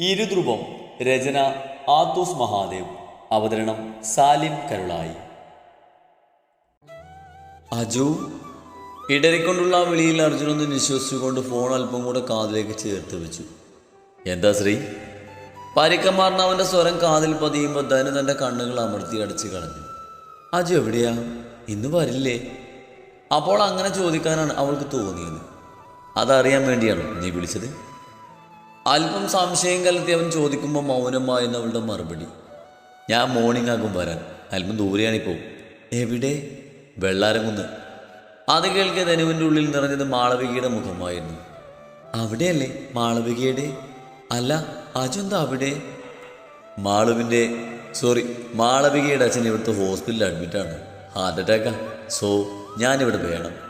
ഇരുധ്രുവം രചന ആത്തൂസ് മഹാദേവ്. അവതരണം സാലിം കരുളായി. അജു ഇടറിക്കൊണ്ടുള്ള വിളിയിൽ അർജുനൊന്ന് നിശ്വസിച്ചുകൊണ്ട് ഫോൺ അല്പം കൂടെ കാതിലേക്ക് ചേർത്ത് വെച്ചു. എന്താ ശ്രീ? പരിക്കമാർന്ന അവന്റെ സ്വരം കാതിൽ പതിയുമ്പോൾ ധനു തന്റെ കണ്ണുകൾ അമർത്തി അടച്ച് കളഞ്ഞു. അജു എവിടെയാ? ഇന്ന് വരില്ലേ? അപ്പോൾ അങ്ങനെ ചോദിക്കാനാണ് അവൾക്ക് തോന്നിയത്. അതറിയാൻ വേണ്ടിയാണ് നീ വിളിച്ചത്? അല്പം സംശയം കലർത്തി അവൻ ചോദിക്കുമ്പോൾ മൗനമായിരുന്നു അവളുടെ മറുപടി. ഞാൻ മോർണിംഗ് ആകും വരാൻ അല്പം ദൂരെയാണിപ്പോൾ എവിടെ? വെള്ളാരംകുന്ന്. അത് കേൾക്കെ ധനുവിന്റെ ഉള്ളിൽ നിറഞ്ഞത് മാളവികയുടെ മുഖമായിരുന്നു. അവിടെയല്ലേ മാളവികയുടെ? അല്ല അജന്താ അവിടെ? മാളുവിന്റെ സോറി മാളവികയുടെ അച്ഛൻ ഇവിടുത്തെ ഹോസ്പിറ്റലിൽ അഡ്മിറ്റാണ് ഹാർട്ട് അറ്റാക്കാ. സോ ഞാനിവിടെ വേണം.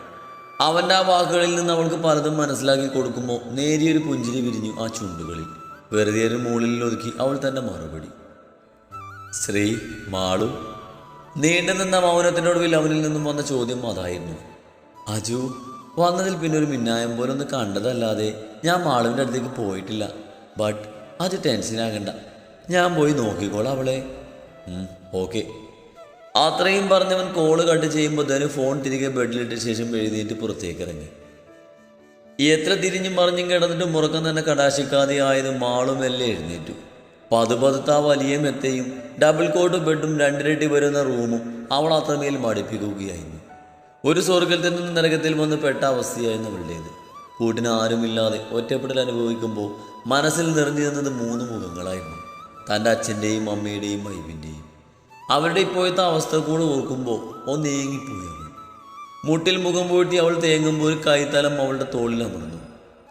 അവന്റെ ആ വാക്കുകളിൽ നിന്ന് അവൾക്ക് പലതും മനസ്സിലാക്കി കൊടുക്കുമ്പോൾ നേരിയൊരു പുഞ്ചിരി വിരിഞ്ഞു ആ ചുണ്ടുകളിൽ. വെറുതെ ഒരു മുകളിൽ ഒതുക്കി അവൾ തന്റെ മറുപടി. ശ്രീ മാളു. നീണ്ടു നിന്ന മൗനത്തിനൊടുവിൽ അവനിൽ നിന്നും വന്ന ചോദ്യം അതായിരുന്നു. അജു വന്നതിൽ പിന്നെ ഒരു മിന്നായം പോലെ ഒന്ന് കണ്ടതല്ലാതെ ഞാൻ മാളുവിന്റെ അടുത്തേക്ക് പോയിട്ടില്ല. ബട്ട് അത് ടെൻഷനാകണ്ട. ഞാൻ പോയി നോക്കിക്കോളാം അവളെ. ഓക്കെ. അത്രയും പറഞ്ഞവൻ കോൾ കട്ട് ചെയ്യുമ്പോൾ തന്നെ ഫോൺ തിരികെ ബെഡിലിട്ട ശേഷം എഴുതിയിട്ട് പുറത്തേക്ക് ഇറങ്ങി. എത്ര തിരിഞ്ഞും മറിഞ്ഞും കിടന്നിട്ട് മുറക്കം തന്നെ കടാശിക്കാതെ ആയത് മാളും എല്ലാം എഴുന്നേറ്റു. പതുപതുത്ത വലിയ മെത്തയും ഡബിൾ കോട്ട് ബെഡും രണ്ടിരട്ടി വരുന്ന റൂമും അവൾ അത്രമേൽ മടുപ്പിക്കുകയായിരുന്നു. ഒരു സ്വർഗത്തിൽ നിന്ന് നരകത്തിൽ വന്ന് പെട്ട അവസ്ഥയായിരുന്നു അവളുടേത്. കൂട്ടിന് ആരുമില്ലാതെ ഒറ്റപ്പെടൽ അനുഭവിക്കുമ്പോൾ മനസ്സിൽ നിറഞ്ഞു നിന്നത് മൂന്ന് മുഖങ്ങളായിരുന്നു. തന്റെ അച്ഛന്റെയും അമ്മയുടെയും വൈഫിന്റെയും അവരുടെ ഇപ്പോഴത്തെ അവസ്ഥ കൂടെ ഓർക്കുമ്പോൾ ഒന്ന് ഏങ്ങിപ്പോയി അവൾ മുട്ടിൽ മുഖം പൂഴ്ത്തി അവൾ തേങ്ങുമ്പോൾ ഒരു കൈത്തലം അവളുടെ തോളിൽ അമർന്നു.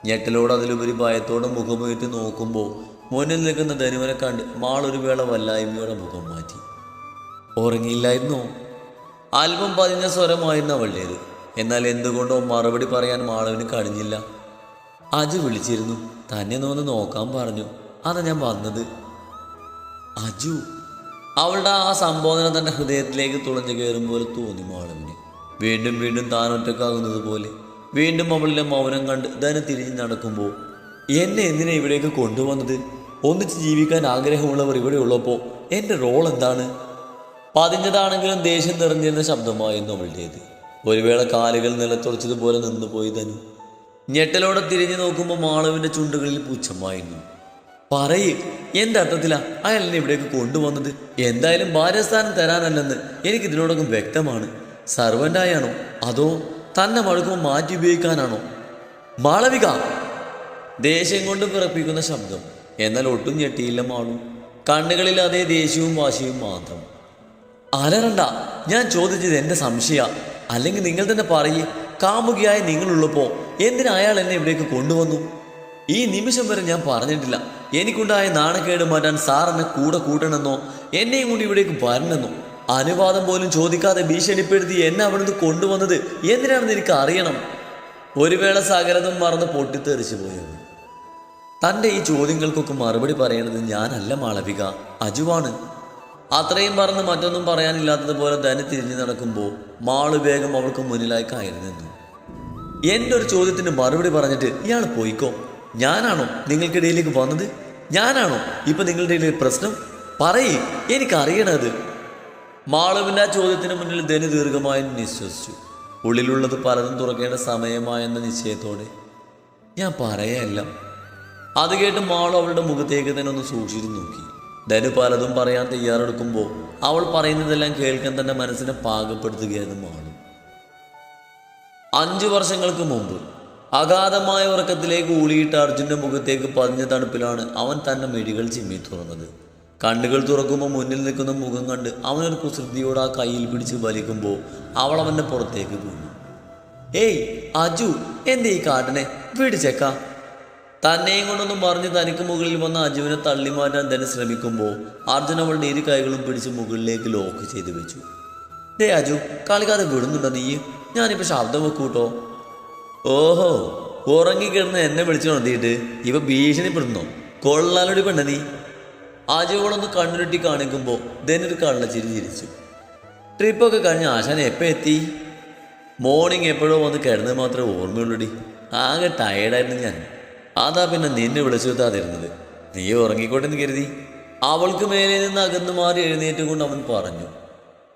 ഞെട്ടലോട് അതിലുപരി ഭയത്തോടെ മുഖമുയർത്തി നോക്കുമ്പോൾ മുന്നിൽ നിൽക്കുന്ന ധനുവനെ കണ്ട് മാളൊരു വേള വല്ലായ്മയോടെ മുഖം മാറ്റി. ഉറങ്ങിയില്ലായിരുന്നു? അല്പം പതിഞ്ഞ സ്വരമായിരുന്നു അവളുടേത്. എന്നാൽ എന്തുകൊണ്ടോ മറുപടി പറയാൻ മാളവിന് കഴിഞ്ഞില്ല. അജു വിളിച്ചിരുന്നു. തന്നെ നോന്ന് നോക്കാൻ പറഞ്ഞു. അതാ ഞാൻ വന്നത്. അജു? അവളുടെ ആ സംബോധന തന്റെ ഹൃദയത്തിലേക്ക് തുളഞ്ഞു കയറും പോലെ തോന്നി മാളവിന്. വീണ്ടും വീണ്ടും താൻ ഒറ്റക്കാകുന്നത് പോലെ. വീണ്ടും അവളിലെ മൗനം കണ്ട് ധന തിരിഞ്ഞ് നടക്കുമ്പോൾ എന്നെ എന്തിനാ ഇവിടേക്ക് കൊണ്ടുവന്നത്? ഒന്നിച്ച് ജീവിക്കാൻ ആഗ്രഹമുള്ളവർ ഇവിടെ ഉള്ളപ്പോൾ എന്റെ റോൾ എന്താണ്? പതിഞ്ഞതാണെങ്കിലും ദേഷ്യം നിറഞ്ഞിരുന്ന ശബ്ദമായിരുന്നു അവളുടേത്. ഒരു വേള കാലുകൾ നിലത്തുറച്ചതുപോലെ നിന്നുപോയി ധനു. ഞെട്ടലോടെ തിരിഞ്ഞു നോക്കുമ്പോൾ മാളവിന്റെ ചുണ്ടുകളിൽ പുച്ഛമായിരുന്നു. പറയ്. എന്റെ അർത്ഥത്തിലാ? അയാൾ എന്നെ ഇവിടേക്ക് കൊണ്ടുവന്നത്? എന്തായാലും ഭാര്യസ്ഥാനം തരാനല്ലെന്ന് എനിക്ക് ഇതിനോടൊപ്പം വ്യക്തമാണ്. സർവന്റായാണോ അതോ തന്നെ മഴക്കുമ്പോൾ മാറ്റി ഉപയോഗിക്കാനാണോ? മാളവിക! ദേഷ്യം കൊണ്ട് പിറപ്പിക്കുന്ന ശബ്ദം. എന്നാൽ ഒട്ടും ഞെട്ടിയില്ല മാളു. കണ്ണുകളിൽ അതേ ദേഷ്യവും വാശിയും മാത്രം. അലറണ്ട ഞാൻ ചോദിച്ചത് എന്റെ സംശയ. അല്ലെങ്കിൽ നിങ്ങൾ തന്നെ പറയേ. കാമുകിയായ നിങ്ങളുള്ളപ്പോൾ എന്തിനാ അയാൾ എന്നെ ഇവിടേക്ക് കൊണ്ടുവന്നു? ഈ നിമിഷം വരെ ഞാൻ പറഞ്ഞിട്ടില്ല. എനിക്കുണ്ടായ നാണക്കേട് മാറ്റാൻ എന്നെ കൂടെ കൂട്ടണമെന്നോ എന്നെയും കൂടി ഇവിടേക്ക് വരണമെന്നോ? അനുവാദം പോലും ചോദിക്കാതെ ഭീഷണിപ്പെടുത്തി എന്നെ അവിടുന്ന് കൊണ്ടുവന്നത് എന്തിനാണെന്ന് എനിക്ക് അറിയണം. ഒരു വേള സകലതും മറന്ന് പൊട്ടിത്തെറിച്ചു പോയവൻ തന്റെ ഈ ചോദ്യങ്ങൾക്കൊക്കെ മറുപടി പറയണത് ഞാനല്ല മാളവിക. അജുവാണ്. അത്രയും പറഞ്ഞ് മറ്റൊന്നും പറയാനില്ലാത്തതുപോലെ തന്നെ തിരിഞ്ഞു നടക്കുമ്പോൾ മാൾ വേഗം അവൾക്ക് മുന്നിലായി കയറി നിന്നു. എന്റെ ഒരു ചോദ്യത്തിന് മറുപടി പറഞ്ഞിട്ട് ഇയാൾ പോയിക്കോ? ഞാനാണോ നിങ്ങൾക്കിടയിലേക്ക് വന്നത്? ഞാനാണോ? ഇപ്പൊ നിങ്ങളുടെ ഇടയിൽ പ്രശ്നം? പറയേ എനിക്കറിയണത് മാളവിന്റെ ആ ചോദ്യത്തിന് മുന്നിൽ ധനു ദീർഘമായി നിശ്വസിച്ചു. ഉള്ളിലുള്ളത് പലതും തുറക്കേണ്ട സമയമായെന്ന നിശ്ചയത്തോടെ ഞാൻ പറയല്ല. അത് കേട്ട് മാളു അവളുടെ മുഖത്തേക്ക് തന്നെ ഒന്ന് സൂക്ഷിച്ചു നോക്കി. ധനു പലതും പറയാൻ തയ്യാറെടുക്കുമ്പോൾ അവൾ പറയുന്നതെല്ലാം കേൾക്കാൻ തന്റെ മനസ്സിനെ പാകപ്പെടുത്തുകയായിരുന്നു മാളു. അഞ്ചു വർഷങ്ങൾക്ക് മുമ്പ് അഗാധമായ ഉറക്കത്തിലേക്ക് ഊളിയിട്ട് അർജുന്റെ മുഖത്തേക്ക് പതിഞ്ഞ തണുപ്പിലാണ് അവൻ തന്റെ മിഴികൾ ചിമ്മി തുറന്നത്. കണ്ണുകൾ തുറക്കുമ്പോൾ മുന്നിൽ നിൽക്കുന്ന മുഖം കണ്ട് അവനൊരു കുസൃതിയോട് ആ കയ്യിൽ പിടിച്ച് വലിക്കുമ്പോൾ അവൾ അവന്റെ പുറത്തേക്ക് വീണു. ഏയ് അജു എന്തേ ഈ കാട്ടനെ? പിടിച്ചേക്ക തന്നെയും കൊണ്ടൊന്നും പറഞ്ഞ് തനിക്ക് മുകളിൽ വന്ന അജുവിനെ തള്ളി മാറ്റാൻ തന്നെ ശ്രമിക്കുമ്പോൾ അർജുൻ അവളുടെ ഇരു കൈകളും പിടിച്ച് മുകളിലേക്ക് ലോക്ക് ചെയ്ത് വെച്ചു. ദേ അജു കളിക്കാതെ വിടുന്നുണ്ടോ നീ ഞാനിപ്പോൾ ശബ്ദം വെക്കൂട്ടോ. ഓഹോ ഉറങ്ങിക്കിടന്ന് എന്നെ വിളിച്ചു നടത്തിയിട്ട് ഇവ ഭീഷണിപ്പെടുന്നു കൊള്ളാലൊടി പെണ്ണ നീ. അജുവളൊന്ന് കണ്ണുരുട്ടി കാണിക്കുമ്പോൾ ധനൊരു ചിരി ചിരിച്ചു. ട്രിപ്പൊക്കെ കഴിഞ്ഞ് ആശാൻ എപ്പോൾ എത്തി? മോർണിംഗ് എപ്പോഴോ വന്ന് കിടന്നത് മാത്രമേ ഓർമ്മയുള്ളൂടി. ആകെ ടയേർഡായിരുന്നു ഞാൻ. അതാ പിന്നെ നിന്നെ വിളിച്ചു എത്താതിരുന്നത് നീ ഉറങ്ങിക്കോട്ടെ എന്ന് കരുതി. അവൾക്ക് മേലെ നിന്ന് അകന്നു മാറി എഴുന്നേറ്റുകൊണ്ട് അവൻ പറഞ്ഞു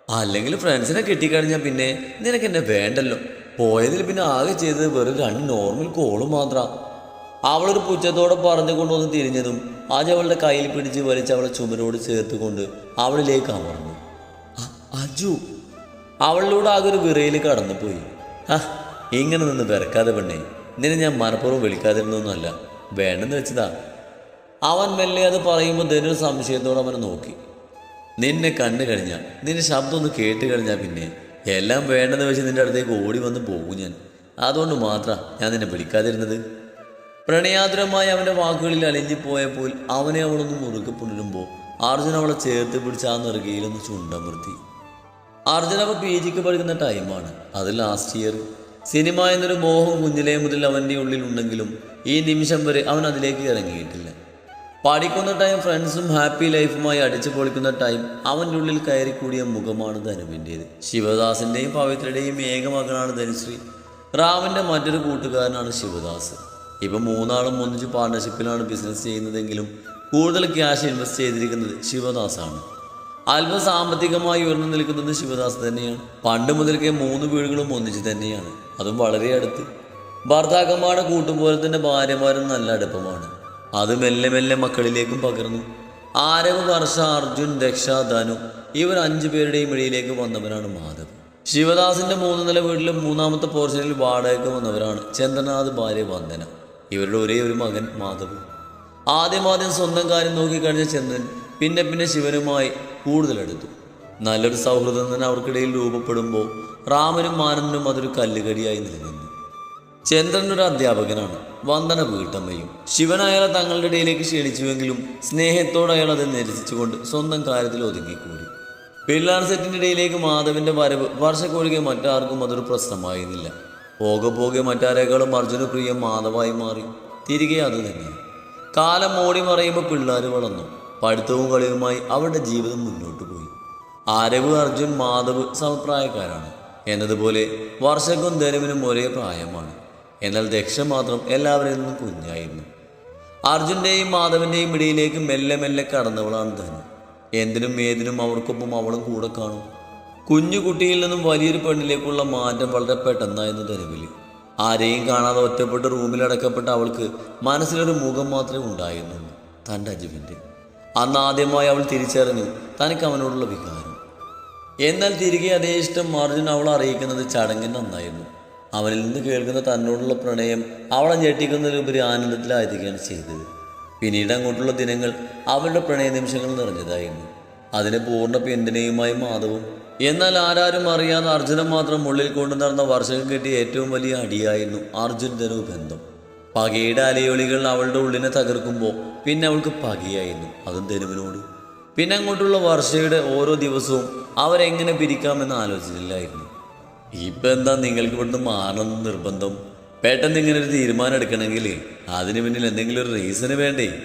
അല്ലെങ്കിൽ ഫ്രണ്ട്സിനെ കിട്ടിക്കഴിഞ്ഞാൽ പിന്നെ നിനക്ക് എന്നെ വേണ്ടല്ലോ. പോയതിൽ പിന്നെ ആകെ ചെയ്തത് വെറും രണ്ട് നോർമൽ കോളും മാത്രം. അവളൊരു പുച്ഛത്തോടെ പറഞ്ഞു കൊണ്ടുവന്ന് തിരിഞ്ഞതും ആദ്യം അവളുടെ കയ്യിൽ പിടിച്ച് വലിച്ച് അവളെ ചുമരോട് ചേർത്തുകൊണ്ട് അവളിലേക്ക് അമർന്നു. "അ- അജു. അവളിലൂടെ ആകെ ഒരു വിറയിൽ കടന്നുപോയി. ആ ഇങ്ങനെ നിന്ന് വിറക്കാതെ പെണ്ണേ നിന്നെ ഞാൻ മനഃപൂർവം വിളിക്കാതിരുന്നൊന്നുമല്ല വേണ്ടെന്ന് വെച്ചതാ. അവൻ മെല്ലെ അത് പറയുമ്പോൾ ധനു സംശയത്തോടെ അവനെ നോക്കി. നിന്നെ കണ്ടു കഴിഞ്ഞാൽ നിന്റെ ശബ്ദം ഒന്ന് കേട്ട് കഴിഞ്ഞാൽ പിന്നെ എല്ലാം വേണ്ടെന്ന് വെച്ച് നിന്റെ അടുത്തേക്ക് ഓടി വന്ന് പോകും ഞാൻ. അതുകൊണ്ട് മാത്രം ഞാൻ നിന്നെ വിളിക്കാതിരുന്നത്. പ്രണയാതുരമായി അവന്റെ വാക്കുകളിൽ അലിഞ്ഞു പോയപ്പോൾ അവനെ അവളൊന്ന് മുറുകെ പുണരുമ്പോൾ അർജുൻ അവളെ ചേർത്ത് പിടിച്ച് ആ നെറുകയിലൊന്ന് ചുണ്ടമർത്തി. അർജുൻ അവ പി ജിക്ക് പഠിക്കുന്ന ടൈമാണ്. അത് ലാസ്റ്റ് ഇയർ സിനിമ എന്നൊരു മോഹം കുഞ്ഞിലേ മുതൽ അവന്റെ ഉള്ളിൽ ഉണ്ടെങ്കിലും ഈ നിമിഷം വരെ അവൻ അതിലേക്ക് ഇറങ്ങിയിട്ടില്ല. പഠിക്കുന്ന ടൈം ഫ്രണ്ട്സും ഹാപ്പി ലൈഫുമായി അടിച്ചു പൊളിക്കുന്ന ടൈം അവന്റെ ഉള്ളിൽ കയറി കൂടിയ മുഖമാണ് ധനുവിന്റേത്. ശിവദാസിന്റെയും പവിത്രയുടെയും ഏക മകനാണ് ധനുശ്രീ. റാമിന്റെ മറ്റൊരു കൂട്ടുകാരനാണ് ശിവദാസ്. ഇപ്പം മൂന്നാളും ഒന്നിച്ച് പാർട്ണർഷിപ്പിലാണ് ബിസിനസ് ചെയ്യുന്നതെങ്കിലും കൂടുതൽ ക്യാഷ് ഇൻവെസ്റ്റ് ചെയ്തിരിക്കുന്നത് ശിവദാസാണ്. അല്പം സാമ്പത്തികമായി ഉയർന്നു നിൽക്കുന്നത് ശിവദാസ് തന്നെയാണ്. പണ്ട് മുതൽക്കേ മൂന്ന് വീടുകളും ഒന്നിച്ച് തന്നെയാണ്. അതും വളരെ അടുത്ത്. ഭർത്താക്കന്മാരുടെ കൂട്ടുപോലെ തന്നെ ഭാര്യമാരും നല്ല അടുപ്പമാണ്. അത് മെല്ലെ മെല്ലെ മക്കളിലേക്കും പകർന്നു. ആരവ് വർഷ അർജുൻ ദക്ഷ ധനു ഇവർ അഞ്ചു പേരുടെയും ഇടയിലേക്ക് വന്നവരാണ് മാധവ്. ശിവദാസിന്റെ മൂന്ന് നില വീട്ടിലും മൂന്നാമത്തെ പോർഷനിൽ വാടകയ്ക്ക് വന്നവരാണ് ചന്ദ്രനാഥ് ഭാര്യ വന്ദന. ഇവരുടെ ഒരേ ഒരു മകൻ മാധവ്. ആദ്യം ആദ്യം സ്വന്തം കാര്യം നോക്കിക്കഴിഞ്ഞ ചന്ദ്രൻ പിന്നെ പിന്നെ ശിവനുമായി കൂടുതലെടുത്തു നല്ലൊരു സൗഹൃദം തന്നെ അവർക്കിടയിൽ രൂപപ്പെടുമ്പോൾ റാമനും മാനനും അതൊരു കല്ലുകടിയായി നിലനിന്നു. ചന്ദ്രൻ ഒരു അധ്യാപകനാണ്. വന്ദന വീട്ടമ്മയും. ശിവൻ അയാളെ തങ്ങളുടെ ഇടയിലേക്ക് ക്ഷണിച്ചുവെങ്കിലും സ്നേഹത്തോടെ അയാൾ അത് നിരസിച്ചുകൊണ്ട് സ്വന്തം കാര്യത്തിൽ ഒതുങ്ങിക്കൂടി. പിള്ളാർ സെറ്റിന്റെ ഇടയിലേക്ക് മാധവിന്റെ വരവ് വർഷക്കൊഴികെ മറ്റാർക്കും അതൊരു പ്രശ്നമായിരുന്നില്ല. പോകെ പോകെ മറ്റാരേക്കാളും അർജുന പ്രിയം മാധവായി മാറി. തിരികെ അത് തന്നെ കാലം ഓടി മറയുമ്പോൾ പിള്ളേർ വളർന്നു. പഠിത്തവും കളിയുമായി അവരുടെ ജീവിതം മുന്നോട്ട് പോയി. ആരവ് അർജുൻ മാധവ് സമപ്രായക്കാരാണ്. എന്നതുപോലെ വർഷക്കും ധനുവിനും ഒരേ പ്രായമാണ്. എന്നാൽ ദക്ഷ മാത്രം എല്ലാവരിൽ നിന്നും കുഞ്ഞായിരുന്നു. അർജുന്റെയും മാധവന്റെയും ഇടയിലേക്ക് മെല്ലെ മെല്ലെ കടന്നവളാണ് ധനു. എന്തിനും ഏതിനും അവർക്കൊപ്പം അവളും കൂടെ കാണും. കുഞ്ഞുകുട്ടിയിൽ നിന്നും വലിയൊരു പെണ്ണിലേക്കുള്ള മാറ്റം വളരെ പെട്ടെന്നായിരുന്നു ധനുവിൽ. ആരെയും കാണാതെ ഒറ്റപ്പെട്ട് റൂമിലടക്കപ്പെട്ട അവൾക്ക് മനസ്സിലൊരു മുഖം മാത്രമേ ഉണ്ടായിരുന്നുള്ളൂ തന്റെ അജുവിന്റെ. അന്ന് ആദ്യമായി അവൾ തിരിച്ചറിഞ്ഞു തനിക്ക് അവനോടുള്ള വികാരം. എന്നാൽ തിരികെ അതേ ഇഷ്ടം അർജുൻ അവൾ അറിയിക്കുന്നത് ചടങ്ങിന് നന്നായിരുന്നു. അവനിൽ നിന്ന് കേൾക്കുന്ന തന്നോടുള്ള പ്രണയം അവളെ ഞെട്ടിക്കുന്നതിലുപരി ആനന്ദത്തിലായിരിക്കുകയാണ് ചെയ്തത്. പിന്നീട് അങ്ങോട്ടുള്ള ദിനങ്ങൾ അവളുടെ പ്രണയ നിമിഷങ്ങൾ നിറഞ്ഞതായിരുന്നു. അതിന് പൂർണ പിന്തുണയുമായി മാധവും എന്നാൽ ആരാരും അറിയാതെ അർജുനൻ മാത്രം ഉള്ളിൽ കൊണ്ടു നടന്ന വർഷങ്ങൾ കിട്ടിയ ഏറ്റവും വലിയ അടിയായിരുന്നു അർജുൻ ധനു ബന്ധം. പകയുടെ അലയൊളികൾ അവളുടെ ഉള്ളിനെ തകർക്കുമ്പോൾ പിന്നെ അവൾക്ക് പകയായിരുന്നു. അതും ധനുവിനോട്. പിന്നെ അങ്ങോട്ടുള്ള വർഷയുടെ ഓരോ ദിവസവും അവരെങ്ങനെ പിരിക്കാമെന്ന് ആലോചിച്ചില്ലായിരുന്നു. ഇപ്പൊ എന്താ നിങ്ങൾക്ക് ഇവിടുന്ന് മാറണം നിർബന്ധം? പെട്ടെന്ന് ഇങ്ങനെ ഒരു തീരുമാനം എടുക്കണമെങ്കിൽ അതിന് പിന്നിൽ എന്തെങ്കിലും ഒരു റീസണ് വേണ്ടേ?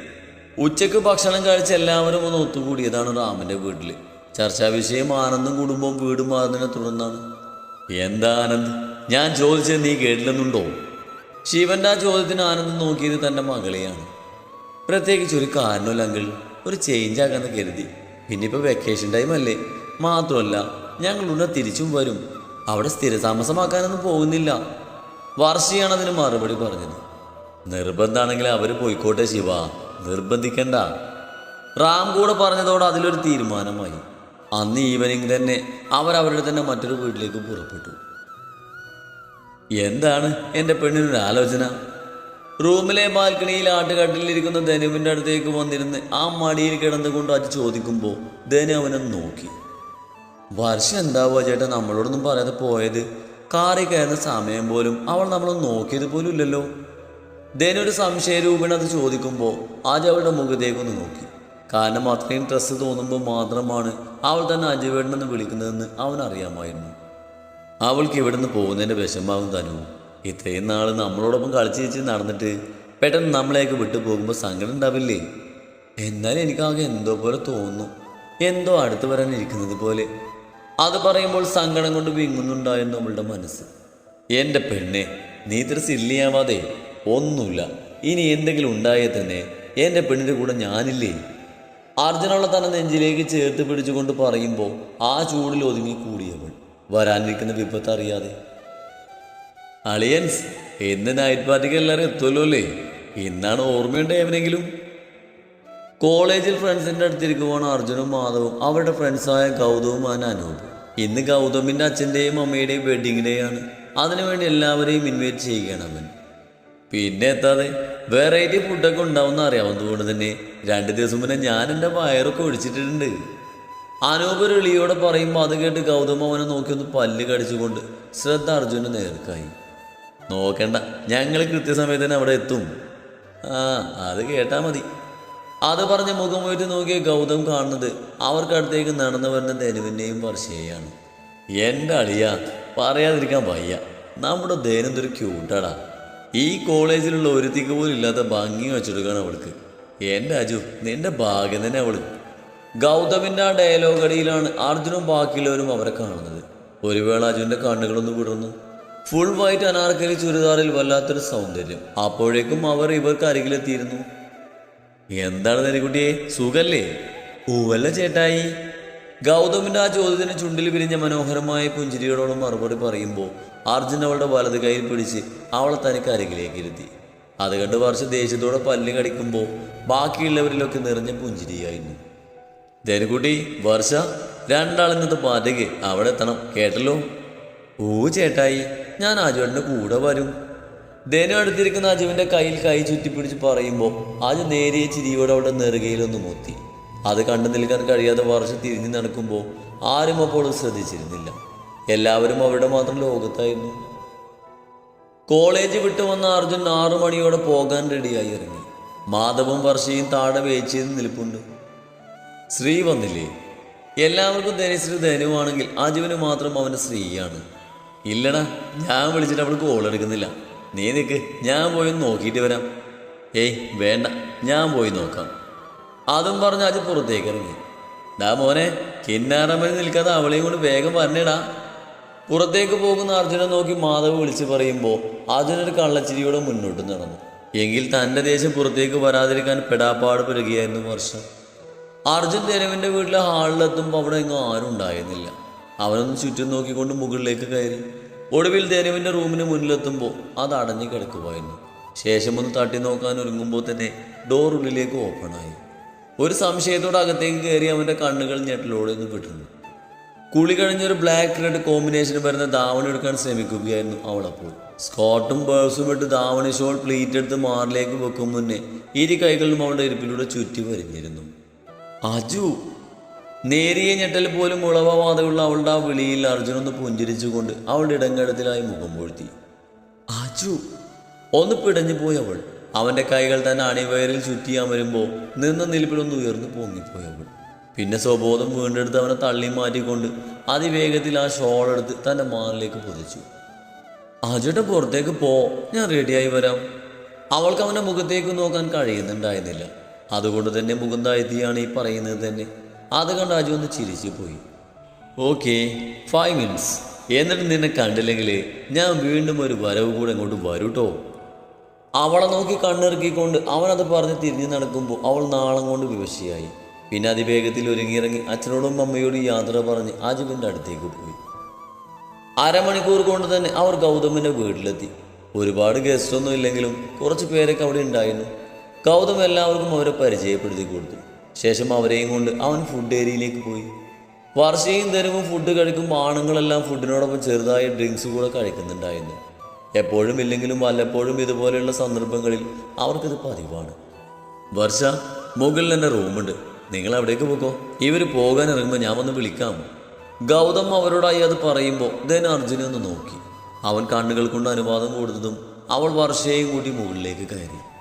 ഉച്ചയ്ക്ക് ഭക്ഷണം കഴിച്ച് എല്ലാവരും ഒന്ന് ഒത്തുകൂടിയതാണ് റാമിന്റെ വീട്ടിൽ. ചർച്ചാ വിഷയം ആനന്ദം കുടുംബവും വീട് മാറുന്നതിനെ തുടർന്നാണ്. എന്താ ആനന്ദ്? ഞാൻ ചോദിച്ചത് നീ കേട്ടില്ലെന്നുണ്ടോ? ശിവന്റെ ആ ചോദ്യത്തിന് ആനന്ദ് നോക്കിയത് തന്റെ മകളെയാണ്. പ്രത്യേകിച്ച് ഒരു കാരണമല്ല അങ്കിൾ ഒരു ചേഞ്ച് ആക്കാന്ന് കരുതി. പിന്നെ ഇപ്പോൾ വെക്കേഷൻ ടൈം അല്ലേ? മാത്രമല്ല ഞങ്ങൾ ഉടനെ തിരിച്ചും വരും. അവിടെ സ്ഥിരതാമസമാക്കാനൊന്നും പോകുന്നില്ല. വർഷയാണ് അതിന് മറുപടി പറഞ്ഞത്. നിർബന്ധമാണെങ്കിൽ അവർ പോയിക്കോട്ടെ ശിവ. നിർബന്ധിക്കണ്ട. റാം കൂടെ പറഞ്ഞതോടെ അതിലൊരു തീരുമാനമായി. അന്ന് ഈവനിങ് തന്നെ അവരവരുടെ തന്നെ മറ്റൊരു വീട്ടിലേക്ക് പുറപ്പെട്ടു. എന്താണ് എന്റെ പെണ്ണിനൊരു ആലോചന? റൂമിലെ ബാൽക്കണിയിൽ ആട്ടുകാട്ടിലിരിക്കുന്ന ധനുവിന്റെ അടുത്തേക്ക് വന്നിരുന്ന് ആ മടിയിൽ കിടന്നുകൊണ്ട് അത് ചോദിക്കുമ്പോൾ ധനു അവനെ നോക്കി. വർഷം എന്താവുക ചേട്ടാ? നമ്മളോടൊന്നും പറയാതെ പോയത്. കാറി കയറുന്ന സമയം പോലും അവൾ നമ്മളെ നോക്കിയത് പോലും ഇല്ലല്ലോ. ഒരു സംശയരൂപേണ അത് ചോദിക്കുമ്പോൾ ആദ്യം അവളുടെ മുഖത്തേക്കൊന്ന് നോക്കി. കാരണം അത്രയും ഡ്രസ്സ് തോന്നുമ്പോൾ മാത്രമാണ് അവൾ തന്നെ അജുവേടനെന്ന് വിളിക്കുന്നതെന്ന് അവൻ അറിയാമായിരുന്നു അവൾക്ക് ഇവിടുന്ന് പോകുന്നതിന്റെ വിഷമാവും തനു. ഇത്രയും നാൾ നമ്മളോടൊപ്പം കളിച്ച് ചിരിച്ച് നടന്നിട്ട് പെട്ടെന്ന് നമ്മളേക്ക് വിട്ടു പോകുമ്പോൾ സങ്കടം ഉണ്ടാവില്ലേ? എന്നാലും എനിക്കാകെ എന്തോ പോലെ തോന്നുന്നു. എന്തോ അടുത്ത് വരാനിരിക്കുന്നത് പോലെ. അത് പറയുമ്പോൾ സങ്കടം കൊണ്ട് വിങ്ങുന്നുണ്ടായിരുന്നു അവളുടെ മനസ്സ്. എന്റെ പെണ്ണെ നീ ഇത്ര സില്ലിയാവാതെ ഒന്നുമില്ല. ഇനി എന്തെങ്കിലും ഉണ്ടായേ തന്നെ എന്റെ പെണ്ണിന്റെ കൂടെ ഞാനില്ലേ? അർജുനുള്ള തന്നെ നെഞ്ചിലേക്ക് ചേർത്ത് പിടിച്ചുകൊണ്ട് പറയുമ്പോൾ ആ ചൂടിൽ ഒതുങ്ങി കൂടിയവൾ. വരാനിരിക്കുന്ന വിപത്ത് അറിയാതെ. അളിയൻസ് ഇന്ന് നൈറ്റ് പാർട്ടിക്ക് എല്ലാവരും എത്തുമല്ലോ അല്ലേ? ഇന്നാണ് ഓർമ്മയുണ്ട് എവനെങ്കിലും കോളേജിൽ ഫ്രണ്ട്സിന്റെ അടുത്തിരിക്കുവാണ് അർജുനും മാധവും. അവരുടെ ഫ്രണ്ട്സായ ഗൗതവും അനൂപ്. ഇന്ന് ഗൗതമിന്റെ അച്ഛന്റെയും അമ്മയുടെയും വെഡിങ് ഡേ ആണ്. അതിനുവേണ്ടി എല്ലാവരെയും ഇൻവൈറ്റ് ചെയ്യുകയാണ് അവൻ. പിന്നെ എത്താതെ വെറൈറ്റി ഫുഡൊക്കെ ഉണ്ടാവുമെന്ന് അറിയാവുന്നതുകൊണ്ട് തന്നെ? രണ്ട് ദിവസം മുന്നേ ഞാൻ എന്റെ വയറൊക്കെ ഒഴിച്ചിട്ടുണ്ട് അനൂപ് എളിയോടെ പറയുമ്പോൾ അത് കേട്ട് ഗൗതം അവനെ നോക്കി ഒന്ന് പല്ല് കടിച്ചുകൊണ്ട് ശ്രദ്ധ അർജുന് നേർക്കായി. നോക്കണ്ട ഞങ്ങൾ കൃത്യസമയത്ത് തന്നെ അവിടെ എത്തും. ആ അത് കേട്ടാൽ മതി. അത് പറഞ്ഞ് മുഖം ഉയർത്തി നോക്കിയ ഗൗതം കാണുന്നത് അവർക്കടുത്തേക്ക് നടന്നു വരുന്ന ധനുവിന്റെയും വർഷയെയാണ്. എന്റെ അളിയ പറയാതിരിക്കാൻ വയ്യ. നമ്മുടെ ധേനെന്തൊരു ക്യൂട്ടാടാ. ഈ കോളേജിലുള്ള ഒരുത്തിക്ക് പോലും ഇല്ലാത്ത ഭംഗി വെച്ചെടുക്കുകയാണ് അവൾക്ക്. എന്റെ അജു നിന്റെ ഭാഗ്യം തന്നെ അവൾ. ഗൗതമിന്റെ ആ ഡയലോഗ് അടിയിലാണ് അർജുനും ബാക്കിയുള്ളവരും അവരെ കാണുന്നത്. ഒരു വേള അജുവിന്റെ കണ്ണുകളൊന്ന് വിടുന്നു ഫുൾ വൈറ്റ് അനാർക്കലി ചുരിദാറിൽ വല്ലാത്തൊരു സൗന്ദര്യം. അപ്പോഴേക്കും അവർ ഇവർക്ക് അരികിലെത്തിയിരുന്നു. എന്താണ് നെനിക്കുട്ടിയെ സുഖല്ലേ? ഊവല്ല ചേട്ടായി. ഗൗതമിന്റെ ആ ചോദ്യത്തിന് ചുണ്ടിൽ പിരിഞ്ഞ മനോഹരമായ പുഞ്ചിരിയോടോളം മറുപടി പറയുമ്പോൾ അർജുൻ അവളുടെ വലത് കൈയിൽ പിടിച്ച് അവളെ തനിക്ക് അരികിലേക്ക് ഇരുത്തി. അത് കണ്ട് വർഷം ദേഷ്യത്തോടെ പല്ല് കടിക്കുമ്പോൾ ബാക്കിയുള്ളവരിലൊക്കെ നിറഞ്ഞ പുഞ്ചിരിയായിരുന്നു. ധനുക്കുട്ടി വർഷ രണ്ടാളിന്നത്തെ പാറ്റയ്ക്ക് അവിടെ എത്തണം. കേട്ടല്ലോ? ഓ ചേട്ടായി ഞാൻ ആജുവേട്ടന്റെ കൂടെ വരും. ധനു അടുത്തിരിക്കുന്ന അജുവിന്റെ കയ്യിൽ കൈ ചുറ്റിപ്പിടിച്ച് പറയുമ്പോൾ അജു നേരിയ ചിരിയോടെ അവിടെ നെറുകയിലൊന്ന് മൂത്തി. അത് കണ്ടു നിൽക്കാൻ കഴിയാതെ വർഷം തിരിഞ്ഞു നടക്കുമ്പോൾ ആരും അപ്പോൾ ശ്രദ്ധിച്ചിരുന്നില്ല. എല്ലാവരും അവരുടെ മാത്രം ലോകത്തായിരുന്നു. കോളേജ് വിട്ടു വന്ന അർജുൻ ആറു മണിയോടെ പോകാൻ റെഡിയായി ഇറങ്ങി. മാധവും വർഷയും താഴെ വേച്ചിരുന്ന് നിൽപ്പുണ്ട്. ശ്രീ വന്നില്ലേ? എല്ലാവർക്കും ധനശ്രീ ധനുവാണെങ്കിൽ അജുവിന് മാത്രം അവന്റെ സ്ത്രീയാണ് ഇല്ലടാ ഞാൻ വിളിച്ചിട്ട് അവൾ കോൾ എടുക്കുന്നില്ല. നീ നിൽക്ക് ഞാൻ പോയി നോക്കിയിട്ട് വരാം. ഏയ് വേണ്ട ഞാൻ പോയി നോക്കാം. അതും പറഞ്ഞ് അത് പുറത്തേക്ക് ഇറങ്ങി. ഡാ മോനെ കിന്നാറമ്മൽ നിൽക്കാതെ അവളെയും കൊണ്ട് വേഗം വരണേടാ. പുറത്തേക്ക് പോകുന്ന അർജുനെ നോക്കി മാധവ് വിളിച്ച് പറയുമ്പോൾ അർജുനൊരു കള്ളച്ചിരിയോടെ മുന്നോട്ട് നടന്നു. എങ്കിൽ തന്റെ ദേശം പുറത്തേക്ക് വരാതിരിക്കാൻ പെടാപ്പാട് പെരുകയായിരുന്നു വർഷം. അർജുൻ തെരുവിന്റെ വീട്ടിലെ ഹാളിലെത്തുമ്പോൾ അവിടെ എങ്ങും ആരും ഉണ്ടായിരുന്നില്ല അവനൊന്ന് ചുറ്റും നോക്കിക്കൊണ്ട് മുകളിലേക്ക് കയറി. ഒടുവിൽ ദേനുവിന്റെ റൂമിന് മുന്നിലെത്തുമ്പോൾ അത് അടഞ്ഞു കിടക്കുമായിരുന്നു ശേഷം ഒന്ന് തട്ടി നോക്കാൻ ഒരുങ്ങുമ്പോൾ തന്നെ ഡോർ ഉള്ളിലേക്ക് ഓപ്പണായി ഒരു സംശയത്തോടെ അകത്തേക്ക് കയറി അവന്റെ കണ്ണുകൾ ഞെട്ടലോടെ ഒന്ന് വിട്ടിരുന്നു കുളി കഴിഞ്ഞൊരു ബ്ലാക്ക് റെഡ് കോമ്പിനേഷൻ വരുന്ന ധാവണി എടുക്കാൻ ശ്രമിക്കുകയായിരുന്നു അവളപ്പോൾ. സ്കോട്ടും ബേഴ്സും ഇട്ട് ധാവണി ഷോൾ പ്ലീറ്റ് എടുത്ത് മാറിലേക്ക് വെക്കും മുന്നേ ഇരു കൈകളിലും അവളുടെ ഇരിപ്പിലൂടെ ചുറ്റി വരിഞ്ഞിരുന്നു. അജു നേരിയ ഞെട്ടൽ പോലും ഉളവാതെയുള്ള അവളുടെ ആ വിളിയിൽ അർജുനൊന്ന് പുഞ്ചിരിച്ചുകൊണ്ട് അവളുടെ ഇടങ്കടത്തിലായി മുഖം പൊഴുത്തി. അജു ഒന്ന് പിടഞ്ഞു പോയി അവൾ. അവന്റെ കൈകൾ തന്നെ അണിവയറിൽ ചുറ്റി അമരുമ്പോൾ നിന്ന നിൽപ്പിലൊന്ന് ഉയർന്നു പൊങ്ങിപ്പോയി അവൾ. പിന്നെ സ്വബോധം വീണ്ടെടുത്ത് അവനെ തള്ളി മാറ്റിക്കൊണ്ട് അതിവേഗത്തിൽ ആ ഷോൾ എടുത്ത് തന്റെ മാറിലേക്ക് പൊതിച്ചു. അജുടെ പുറത്തേക്ക് പോ. ഞാൻ റെഡിയായി വരാം. അവൾക്ക് അവന്റെ മുഖത്തേക്ക് നോക്കാൻ കഴിയുന്നുണ്ടായിരുന്നില്ല. അതുകൊണ്ട് തന്നെ മുഖം താഴ്ത്തിയാണ് ഈ പറയുന്നത് തന്നെ. അത് കണ്ട് അജു ഒന്ന് ചിരിച്ചു പോയി. ഓക്കെ ഫൈവ് മിനിറ്റ്സ് എന്നിട്ട് നിന്നെ കണ്ടില്ലെങ്കിൽ ഞാൻ വീണ്ടും ഒരു വരവ് കൂടെ ഇങ്ങോട്ട് വരൂട്ടോ അവളെ നോക്കി കണ്ണിറക്കിക്കൊണ്ട് അവനത് പറഞ്ഞ് തിരിഞ്ഞു നടക്കുമ്പോൾ അവൾ നാളം കൊണ്ട് വിവശയായി. പിന്നെ അതിവേഗത്തിൽ ഒരുങ്ങിയിറങ്ങി അച്ഛനോടും അമ്മയോടും യാത്ര പറഞ്ഞ് അജുവിന്റെ അടുത്തേക്ക് പോയി. അരമണിക്കൂർ കൊണ്ട് തന്നെ അവർ ഗൗതമിന്റെ വീട്ടിലെത്തി. ഒരുപാട് ഗസ്റ്റ് ഒന്നും ഇല്ലെങ്കിലും കുറച്ച് പേരൊക്കെ അവിടെ ഉണ്ടായിരുന്നു. ഗൗതം എല്ലാവർക്കും അവരെ പരിചയപ്പെടുത്തി കൊടുത്തു. ശേഷം അവരെയും കൊണ്ട് അവൻ ഫുഡ് ഏരിയയിലേക്ക് പോയി. വർഷയും തരുമ്പോൾ ഫുഡ് കഴിക്കുമ്പോൾ ആണുങ്ങളെല്ലാം ഫുഡിനോടൊപ്പം ചെറുതായ ഡ്രിങ്ക്സ് കൂടെ കഴിക്കുന്നുണ്ടായിരുന്നു. എപ്പോഴും ഇല്ലെങ്കിലും വല്ലപ്പോഴും ഇതുപോലെയുള്ള സന്ദർഭങ്ങളിൽ അവർക്കിത് പതിവാണ്. വർഷ മുകളിൽ എന്റെ റൂമുണ്ട്. നിങ്ങൾ അവിടേക്ക് പോക്കോ. ഇവർ പോകാൻ ഇറങ്ങുമ്പോൾ ഞാൻ വന്ന് വിളിക്കാം. ഗൗതം അവരോടായി അത് പറയുമ്പോൾ ധന അർജുനെ ഒന്ന് നോക്കി. അവൻ കണ്ണുകൾ കൊണ്ട് അനുവാദം കൊടുത്തതും അവൾ വർഷയെയും കൂട്ടി മുകളിലേക്ക് കയറി.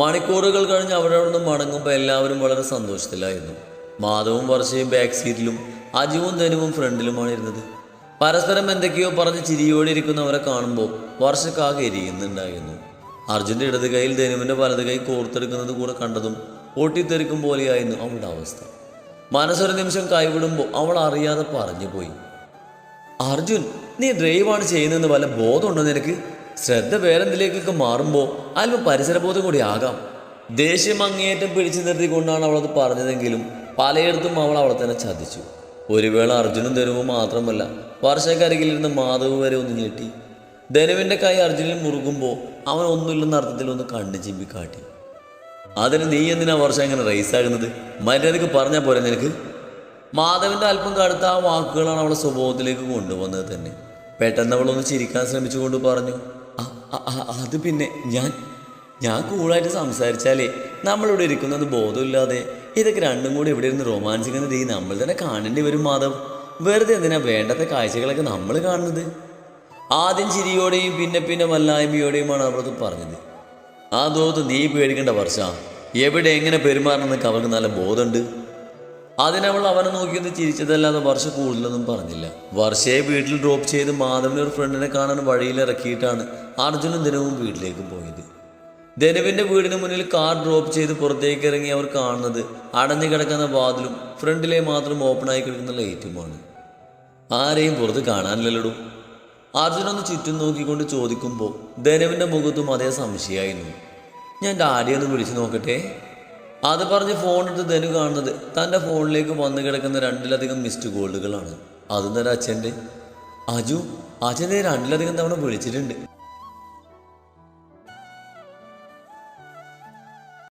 മണിക്കൂറുകൾ കഴിഞ്ഞ് അവിടെ നിന്ന് മടങ്ങുമ്പോൾ എല്ലാവരും വളരെ സന്തോഷത്തിലായിരുന്നു. മാധവും വർഷയും ബാക്ക് സീറ്റിലും അജുവും ധനുവും ഫ്രണ്ടിലുമാണ് ഇരുന്നത്. പരസ്പരം എന്തൊക്കെയോ പറഞ്ഞ് ചിരിയോടെ ഇരിക്കുന്നവരെ കാണുമ്പോൾ വർഷക്കാകെ എരിയുന്നുണ്ടായിരുന്നു. അർജുന്റെ ഇടത് കൈയിൽ ധനുവിന്റെ വലത് കൈ കോർത്തെടുക്കുന്നത് കൂടെ കണ്ടതും പൊട്ടിത്തെറിക്കും പോലെയായിരുന്നു അവളുടെ അവസ്ഥ. മനസ്സൊരു നിമിഷം കൈവിടുമ്പോൾ അവൾ അറിയാതെ പറഞ്ഞു പോയി അർജുൻ നീ ഡ്രൈവാണ് ചെയ്യുന്നതെന്ന് വല്ല ബോധമുണ്ടോ നിനക്ക്? ശ്രദ്ധ വേറെന്തിലേക്കൊക്കെ മാറുമ്പോൾ അല്പം പരിസരബോധം കൂടി ആകാം. ദേഷ്യം അങ്ങേയറ്റം പിടിച്ചു നിർത്തിക്കൊണ്ടാണ് അവളത് പറഞ്ഞതെങ്കിലും പലയിടത്തും അവൾ അവളെ തന്നെ ചതിച്ചു. ഒരു വേള അർജുനും ധനുവും മാത്രമല്ല വർഷക്കരികിലിരുന്ന മാധവ് വരെ ഒന്ന് ഞെട്ടി. ധനുവിന്റെ കൈ അർജുനിൽ മുറുകുമ്പോൾ അവൻ ഒന്നുമില്ലെന്ന അർത്ഥത്തിൽ ഒന്ന് കണ്ണു ചിമ്പി കാട്ടി. അതിന് നീ എന്തിനാ വർഷം ഇങ്ങനെ റേസാകുന്നത് മര്യാദയ്ക്ക് പറഞ്ഞാൽ പോരെ നിനക്ക്? മാധവന്റെ അല്പം കടുത്ത ആ വാക്കുകളാണ് അവളെ സ്വഭാവത്തിലേക്ക് കൊണ്ടുവന്നത് തന്നെ. പെട്ടെന്ന് അവളൊന്ന് ചിരിക്കാൻ ശ്രമിച്ചുകൊണ്ട് പറഞ്ഞു "അ- അ- അ- അത് പിന്നെ ഞാൻ ഞാൻ കൂളായിട്ട് സംസാരിച്ചാലേ നമ്മളിവിടെ ഇരിക്കുന്നത് ബോധമില്ലാതെ. ഇതൊക്കെ രണ്ടും കൂടി ഇവിടെ ഇരുന്ന് റൊമാൻസിക്കുന്നത് ഈ നമ്മൾ തന്നെ കാണേണ്ടി വരും മാധവ്. വെറുതെ എന്തിനാ വേണ്ടത്തെ കാഴ്ചകളൊക്കെ നമ്മൾ കാണുന്നത്? ആദ്യം ചിരിയോടെയും പിന്നെ പിന്നെ വല്ലായ്മയോടെയുമാണ് അവളത് പറഞ്ഞത്. ആ തോത്ത് നീ പേടിക്കേണ്ട വർഷ. എവിടെ എങ്ങനെ പെരുമാറണമെന്നൊക്കെ അവർക്ക് നല്ല ബോധമുണ്ട്. അതിനവൾ അവനെ നോക്കിയൊന്ന് ചിരിച്ചതല്ലാതെ വർഷ കൂടുതലൊന്നും പറഞ്ഞില്ല. വർഷയെ വീട്ടിൽ ഡ്രോപ്പ് ചെയ്ത് മാധവനെ ഒരു ഫ്രണ്ടിനെ കാണാൻ വഴിയിലിറക്കിയിട്ടാണ് അർജുനും ദിനവും വീട്ടിലേക്ക് പോയത്. ധനുവിന്റെ വീടിന് മുന്നിൽ കാർ ഡ്രോപ്പ് ചെയ്ത് പുറത്തേക്ക് ഇറങ്ങി അവർ കാണുന്നത് അടഞ്ഞു കിടക്കുന്ന വാതിലും ഫ്രണ്ടിലെ മാത്രം ഓപ്പണായി കിടക്കുന്ന ലൈറ്റുമാണ് ആരെയും പുറത്ത് കാണാനില്ലല്ലോ അർജുനൊന്ന് ചുറ്റും നോക്കിക്കൊണ്ട് ചോദിക്കുമ്പോൾ ധനുവിന്റെ മുഖത്തും അതേ സംശയമായിരുന്നു ഞാൻ ഡാഡിയൊന്ന് വിളിച്ചു നോക്കട്ടെ? അത് പറഞ്ഞ് ഫോൺ എടുത്ത് ധനു കാണുന്നത് തന്റെ ഫോണിലേക്ക് വന്നു കിടക്കുന്ന രണ്ടിലധികം മിസ്ഡ് കോളുകളാണ് അതും തന്നെ അച്ഛന്റെ? അജു അച്ഛനെ രണ്ടിലധികം തവണ വിളിച്ചിട്ടുണ്ട്.